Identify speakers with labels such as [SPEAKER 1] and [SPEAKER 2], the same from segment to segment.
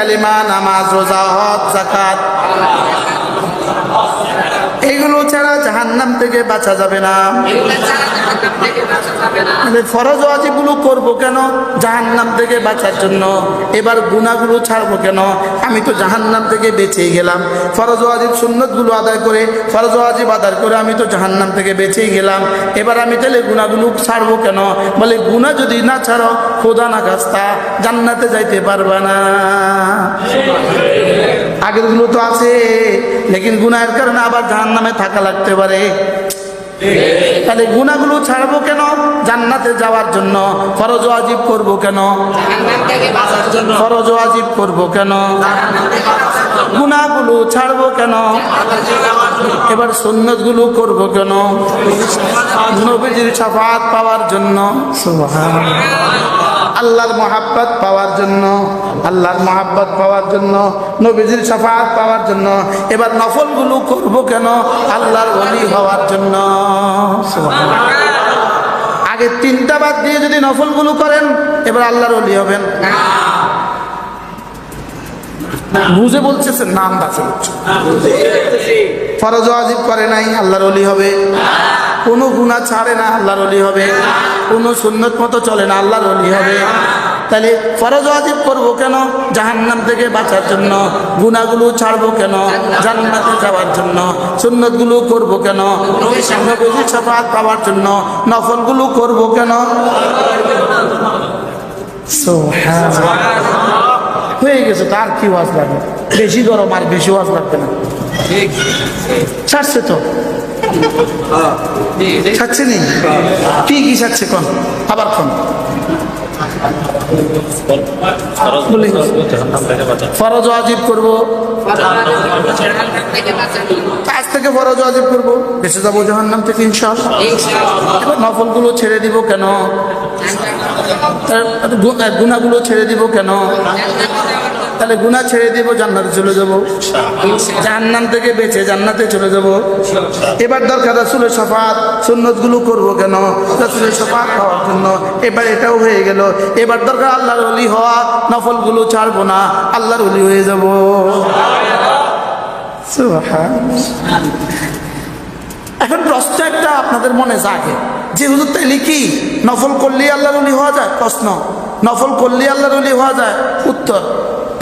[SPEAKER 1] কালিমা নামাজ রোজা হজ জাকাত এগুলো ছাড়া জাহান্নাম থেকে বাঁচা যাবে না। ফরজ ওয়াজিবগুলো করব কেন? জাহান্নাম থেকে বাঁচার জন্য। এবার গুণাগুলো ছাড়বো কেন? আমি তো জাহান্নাম থেকে বেঁচেই গেলাম। ফরজ ওয়াজিব সুন্নতগুলো আদায় করে, ফরজ ওয়াজিব আদায় করে আমি তো জাহান্নাম থেকে বেঁচেই গেলাম। এবার আমি তাহলে গুণাগুলো ছাড়বো কেন? বলে গুণা যদি না ছাড়ো, খোদা না গাছতা জান্নাতে যাইতে পারবে না। আগেরগুলো তো আছে, লেকিন গুনাহের কারণে আবার জাহান্নামে থাকা লাগতে পারে। তাহলে গুণাগুলো ছাড়বো কেন? জান্নাতে যাওয়ার জন্য। ফরজ আজিব করব কেন? ফরজ আজিব করব কেন? গুণাগুলো ছাড়বো কেন? এবার সুন্নতগুলো করব কেন? নবীজির সাফাত পাওয়ার জন্য। আল্লাহর মহাব্বত পাওয়ার জন্য, আল্লাহর মহাব্বত পাওয়ার জন্য, নবীজির সাফাত পাওয়ার জন্য, এবার নফলগুলো করব কেন? আল্লাহর অলি হওয়ার জন্য। আগে তিনটা বাদ দিয়ে যদি নফলগুলো করেন, এবার আল্লাহর অলি হবেন। বুঝে বলতেছেন, নাম বাঁচে ফরজ আজিব করে নাই, আল্লাহর অলি হবে। কোনো গুণা ছাড়ে না, আল্লাহর অলি হবে। কোনো সুন্নত মতো চলে না, আল্লাহর অলি হবে। তাহলে ফরজ আজিব করব কেন? জাহান্নাম থেকে বাঁচার জন্য গুণাগুলো ছাড়বো কেন? জান্নাতে যাওয়ার জন্য, সুন্নতগুলো করব কেন? সাফাত পাওয়ার জন্য, নফলগুলো করব কেন? হয়ে গেছে তার কি ওয়াজ লাগবে? বেশি গরম আর বেশি ওয়াজ লাগবে না। ছাড়ছে তো। ছাড়ছে নি? কি কি ছাড়ছে কন? আবার কন। ফরজ থেকে ইনশাআল্লাহ। এবার নফলগুলো ছেড়ে দিব কেন? তার গু- গুনাহগুলো ছেড়ে দিব কেন? তাহলে গুনাহ ছেড়ে দিব, জান্নাতে চলে যাব। জাহান্নাম থেকে বেঁচে জান্নাতে চলে যাব। এবার দরকার রাসুলের সফাত, সুন্নতগুলো করব কেন? রাসুলের সফাত পাওয়ার জন্য। এবার এটাও হয়ে গেল। এবার দরকার আল্লাহর অলি হওয়া, নফলগুলো ছাড়বো না, আল্লাহর অলি হয়ে যাব। এখন প্রশ্ন একটা আপনাদের মনে জাগে। যে হুজুর তাইলে কি, নফল করলে আল্লাহর অলি হওয়া যায়? প্রশ্ন। নফল করলে আল্লাহর অলি হওয়া যায়?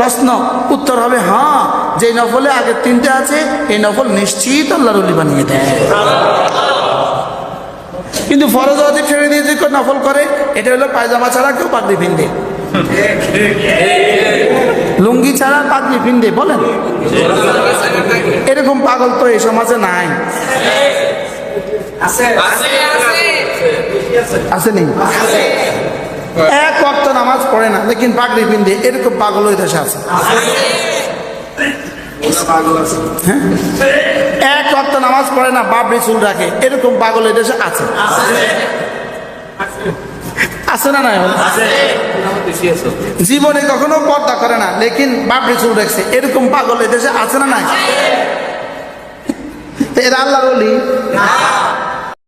[SPEAKER 1] প্রশ্ন। উত্তর হবে হ্যাঁ যে নফলে আগে তিনটে আছে এই নফল নিশ্চিত আল্লাহর অলি বানিয়ে দেয়। কিন্তু ফরজ অধিক ছেড়ে দিয়ে যে কেউ নফল করে এটা হলো পায়জামা ছাড়া কেউ পাগড়ি পিনবে। লুঙ্গি ছাড়া পাগড়ি পিনবে বলেন। এরকম পাগল তো এই সমাজে নাই। আসেনি? এক অক্ত নামাজ পড়ে না, লেকিন পাগড়ি পিনবে এরকম পাগল ওই দেশে আছে। হ্যাঁ? এক নামাজ পড়ে না চুল রাখে, এরকম পাগল দেশে আছে। আছে না জীবনে কখনো পর্দা করে না, লেকিন বাবরি চুল রাখছে, এরকম পাগল এই দেশে আছে না নাই? এরা আল্লাহর অলি